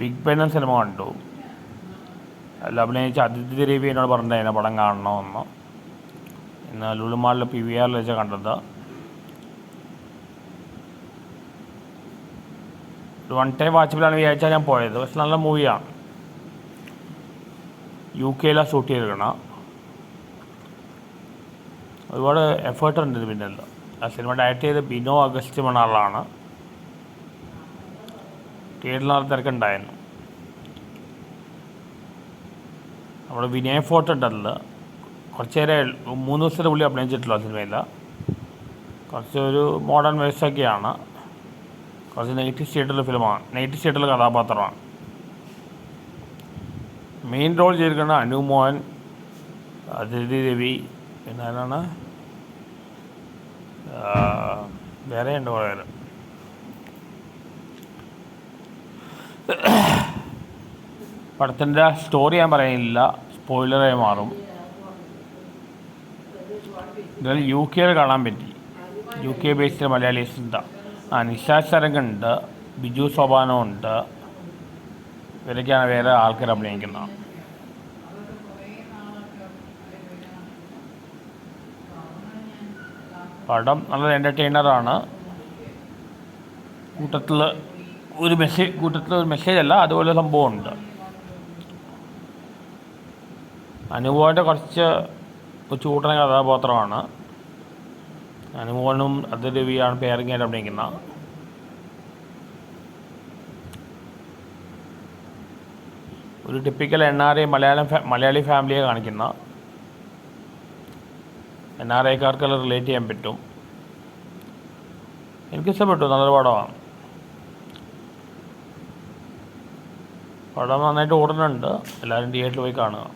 Big Ben എന്ന cinema കണ്ടു. അതിൽ അഭിനയിച്ച അതിഥി രവി എന്നോട് പറഞ്ഞിട്ടുണ്ടായിരുന്നു പടം കാണണമെന്ന്. ഇന്ന് ലുലുമാളിൽ പി വി ആറിൽ വെച്ചാൽ കണ്ടത്. വൺ ടൈം വാച്ചബിളാണ് വിചാരിച്ചാൽ ഞാൻ പോയത്. പക്ഷെ നല്ല മൂവിയാണ്. യു കെയിലാണ് ഷൂട്ട് ചെയ്തിരിക്കണം. ഒരുപാട് എഫേർട്ട് ഉണ്ട് പിന്നെ ആ സിനിമ ഡയറക്റ്റ് ചെയ്ത് ബിനോ അഗസ്റ്റ് എന്ന തിയേറ്ററിൽ തിരക്കുണ്ടായിരുന്നു നമ്മുടെ വിനയ ഫോർട്ട് ഉണ്ടല്ലോ കുറച്ച് നേരം മൂന്ന് ദിവസത്തെ പുള്ളി അഭിനയിച്ചിട്ടുള്ള സിനിമയിൽ. കുറച്ച് ഒരു മോഡേൺ വേഴ്സൊക്കെയാണ് കുറച്ച് നെഗറ്റീവ് സ്റ്റേറ്റിലെ ഫിലിമാണ് നെഗറ്റീവ് സ്റ്റേറ്റിലെ കഥാപാത്രമാണ്. മെയിൻ റോൾ ചെയ്തിരിക്കുന്ന അനു മോഹൻ അതിഥി രവി പിന്നെ ആരാണ്? വേറെ ഉണ്ട് പേര്. പടത്തിന്റെ സ്റ്റോറി ഞാൻ പറയുന്നില്ല. സ്പോയിലറായി മാറും. ഇതിൽ യു കെയിൽ കാണാൻ പറ്റി. യു കെ ബേസ്ഡ് മലയാളീസ് ഉണ്ട് ആ ശരംഗുണ്ട് ബിജു സോപാനോ ഉണ്ട്. ഇവരൊക്കെയാണ് വേറെ ആൾക്കാർ അഭിനയിക്കുന്നത്. പടം നല്ല എന്റർടൈനറാണ് കൂട്ടത്തിൽ ഒരു മെസ്സേജ് കൂട്ടത്തിൽ ഒരു മെസ്സേജ് അല്ല അതുപോലെ സംഭവമുണ്ട്. അനുഭവന്റെ കുറച്ച് ചൂട്ടന കഥാപാത്രമാണ്. അനുഭവനും അത് രവിയാണ് പേരിങ്ങായിട്ട് അഭിനയിക്കുന്ന. ഒരു typical N R I Malayalam Malayali ഫാമിലിയെ കാണിക്കുന്ന. എൻ ആർ ഐക്കാർക്കെല്ലാം റിലേറ്റ് ചെയ്യാൻ പറ്റും. എനിക്കിഷ്ടപ്പെട്ടു നല്ലൊരു പടമാണ്. പടം നന്നായിട്ട് ഓടുന്നുണ്ട്. എല്ലാവരും തിയേറ്ററിൽ പോയി കാണുക.